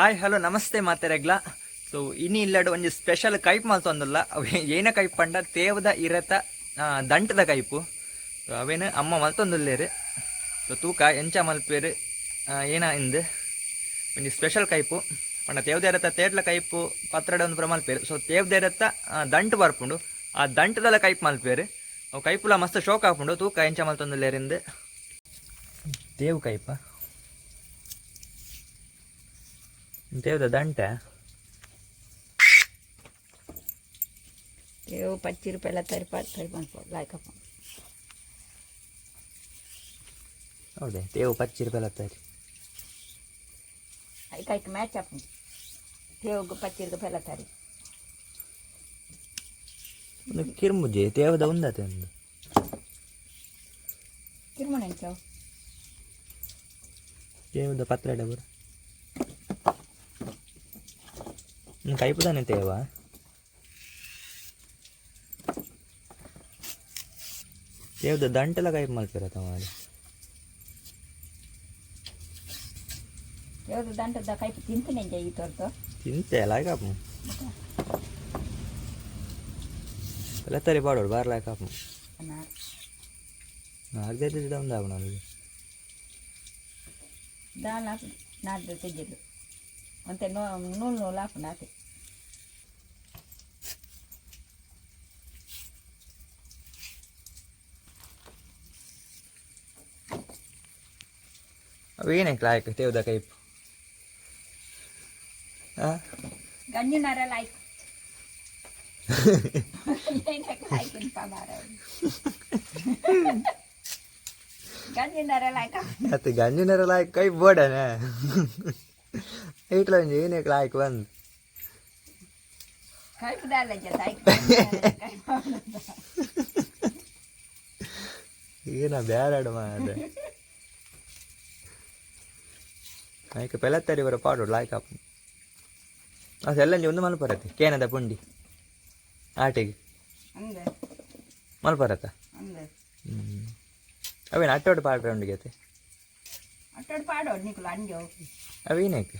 Hi hello ನಮಸ್ತೆ ಮಾತೆರೆಗ್ಲ so ಇನಿ ಇಲ್ಲಡು ಒಂದು ಸ್ಪೆಷಲ್ ಕೈಪ್ ಮಲ್ತೊಂದುಲ್ಲ ಅವು ಏನ ಕೈಪ್ ಪಂಡ? ತೇವದ ಇರತ ದಂಟದ ಕೈಪು. ಸೊ ಅವೇನು ಅಮ್ಮ ಮಲ್ತೊಂದುಲ್ಲೇರು. ಸೊ ತೂಕ, ಎಂಚ ಮಲ್ಪೇರು ಏನ ಇಂದು? ಒಂದು ಸ್ಪೆಷಲ್ ಕೈಪು. ಪಂಡ ತೇವದ ಇರತ ತೇಟ್ಲ ಕೈಪು, ಪತ್ರಡ ಒಂದು ಪುರ ಮಲ್ಪೇರು. ಸೊ ತೇವದ ಇರತ ದಂಟು ಬರ್ಪುಂಡು. ಆ ದಂಟದಲ್ಲ ಕೈಪ್ ಮಲ್ಪೇರು. ಅವು ಕೈಪುಲ ಮಸ್ತ್ ಶೋಕ್ ಹಾಕೊಂಡು ತೂಕ, ಎಂಚ ಮಲ್ತೊಂದುಲ್ಲೇರಿಂದು ತೇವು ಕೈಪ. ತೇವದ ದಂಟ ఏవో పచ్చి రూపాయల తరిపాటు తరిపనుకో లాయకప్ప ಹೌದೇ ತೇವು ಪಚ್ಚಿ ರೂಪಾಯಿ ಹತ್ತಾರಿ అవి కైకి మ్యాచ్ చెప్పు తేవుకు పచ్చి రూపాయల తరి ಒಂದು ಕಿರ್ಮುಜೆ ತೇವದ ಒಂದತೆ ಒಂದು తిరుమణించావు ತೇವದ ಪತ್ರ ಬರ ಕೈಪುದಾನೆ ತೇವ ತೇವದ ದಂಟೆಲ್ಲ ಕೈಪ್ ಮಲ್ಪಿರತ್ತ ಮಾಡಿ తేవుడు దాంట్లో కైపు తింటున్నాం చెయ్యి తోడుతో ತಿಂತೆ ಲಾಯ್ಕಾಪು ಎಲ್ಲತ್ತರಿ ಪಾಡೋಡು ಬಾರ್ ಲಾಯ್ಕಾಪು అన్నారు ನಾಲ್ಕೈದು ಗಿಡ ಒಂದು ಆಗ ನನಗೆ దాని నాది తెజ్జలు అంతే నూ నూనె నూనె లాపు నాటి ಅವು ಏನಕ್ಕೆ ಲಾಯ್ಕ ತೇವದ ಕೈಪ್ ಹಾಂ గంజిన్నర లైక్ లైక్ ఇంకా మారా గంజిన్నర లైక్ ಮತ್ತೆ ಗಂಜಿನರ એકલો જઈને એકલા આઈક બંધ ಏನ ಬ್ಯಾರಾಡು ಮಾಡ ಆಯ್ಕೆ ಪೆಲತ್ತರಿ ಬರ ಪಾಡೋಡು ಲಾಯ್ಕ ಅದೆಲ್ಲ ಒಂದು ಮಲ್ಪರತ್ತೆ ಕೇನದ ಪುಂಡಿ ಆಟೆಗೆ ಮಲ್ಪರತ್ತ ಹ್ಞೂ ಅವೇನು ಅಟ್ಟೋಡು ಪಾಡ್ರೆ ಉಂಡಿಗೆ ಅವೇನೇಕೆ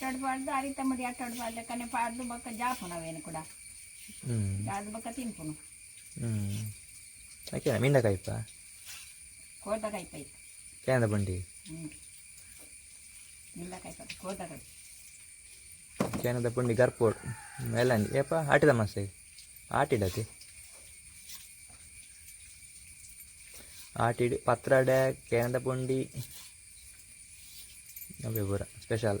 పాడోడు నీకు లంజో ಅವೇನಕ್ಕೆ అట్టడు పాడదు అరి తమ్ముడి అట్టడు పాడదు కానీ పాడదు బొక్క జాపున వేను కూడా ಹ್ಞೂ జాదు బొక్క తినుపును ಹ್ಞೂ ಯಾಕೆ ಮಿಂದ ಕೈಪ కోతకైపోయి ಕೇನದ ಪುಂಡಿ నీళ్ళకైపోయి కోతకై ಕೇನದ ಪುಂಡಿ ಗರ್ಪೋಡು ಎಲ್ಲ ಏಪ ಆಟಿದ ಮಸ್ತೆ ಆಟಿಡತಿ ಆಟಿಡಿ ಪತ್ರಡೆ ಕೇನದ ಪುಂಡಿ ಅವೇ ಪೂರ ಸ್ಪೆಷಲ್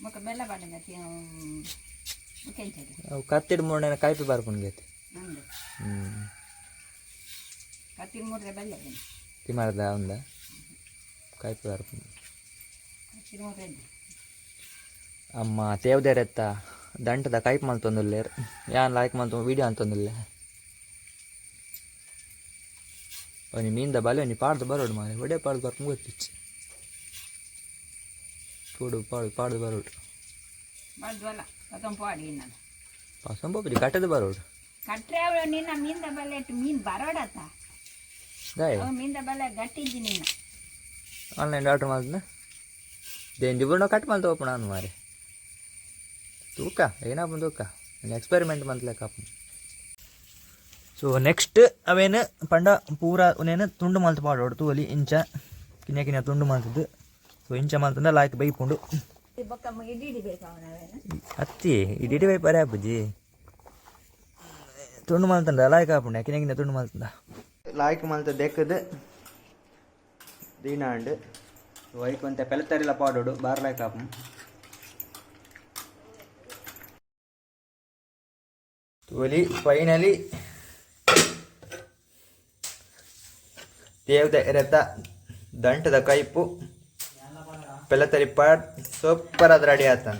ಮುಖ ಬೆಲ್ಲ ಬಾಡಿನ ಅವು ಕತ್ತಿಡ ಮೂರನೇ ಕಾಯಿಪಿ ಬಾರ್ಕೊಂಡ್ಗೈತಿ ಹ್ಞೂ ಕತ್ತಿಡ ಮೂರನೇ ಬೆಲ್ಲ. ಅಮ್ಮ ತೇವ್ದೇರೆತ್ತ ದಂಟದ ಕೈಪ್ ಮಲ್ತೊಂದಿಲ್ಲ ಯಾನ್ ಲೈಕ್ ಮಲ್ತು ವಿಡಿಯೋ ಅಂತಂದಿಲ್ಲ ಅವನಿ ಮೀನ್ದ ಬಲೆ ನೀ ಪಾಡ್ದು ಬರೋಡು ಮಾರೆ ಒಡೆ ಪಾಡ್ದು ಬರ್ಕೊಂಡು ಗೊತ್ತಿಚ್ಚಿ ಪೂಡು ಪಾಡು ಪಾಡ್ದು ಬರೋಡು వాళ్ళు వల్ల మొత్తం పాడి విన్నాను ಪಾಸಂ ಬೋಬರಿ ಕಟ್ಟದು ಬರೋಡು కట్రేవాడు నిన్న మీంద బల్ల మీన్ బరోడత ದಾಯ್ మీంద బల్ల గట్టించి నిన్న ಆನ್ಲೈನ್ ಆರ್ಡರ್ ಮಾಡಿದ್ನ ದೇಂಜಿ ಬುರ್ಣ ಕಟ್ ಮಲ್ತು ಓಪನ್ ನಾನು ಮಾರೆ ತೂಕ ಏನಪ್ಪ ತೂಕ ಎಕ್ಸ್ಪೆರಿಮೆಂಟ್ ಮಂತ್ಲೆಕ್ಕಪ್ಪ ಸೊ ನೆಕ್ಸ್ಟ್ ಅವೇನು ಪಂಡ ಪೂರ ಉನೇನು ತುಂಡು ಮಲ್ತು ಮಾಡೋಡು ತೂಲಿ ಇಂಚ ಕಿನ್ಯ ಕಿನ್ಯ ತುಂಡು ಮಲ್ತದ್ದು ಸೊ ಇಂಚ ಮಾತ್ರ ಲಾಯ್ಕ್ ಬೈಕೊಂಡು ಅತ್ತಿ ಇಡೀ ಬೈ ಪರೇ ಅಪ್ಪಜಿ. ತುಂಡು ಮಾಲ್ತಂಡ ಲಾಯ್ಕ್ ಹಾಪುಂಡೆ ಕಿನಗಿನ ತುಂಡು ಮಾಲ್ತಂಡ ಲಾಯ್ಕ್ ಮಾಲ್ತ ದೆಕ್ಕದು ದೀನಾಂಡ್ ವೈಕ್ ಅಂತ ಪೆಲತ್ತರಿಲ್ಲ ಪಾಡೋಡು ಬಾರ್ ಲಾಯ್ಕ್ ಹಾಪು ತೋಲಿ ಫೈನಲಿ ದೇವ್ದ ಎರೆತ್ತ ದಂಟದ ಕೈಪು. પહેલાં તારી પાડ સો પર આદરાડ્યા હતા.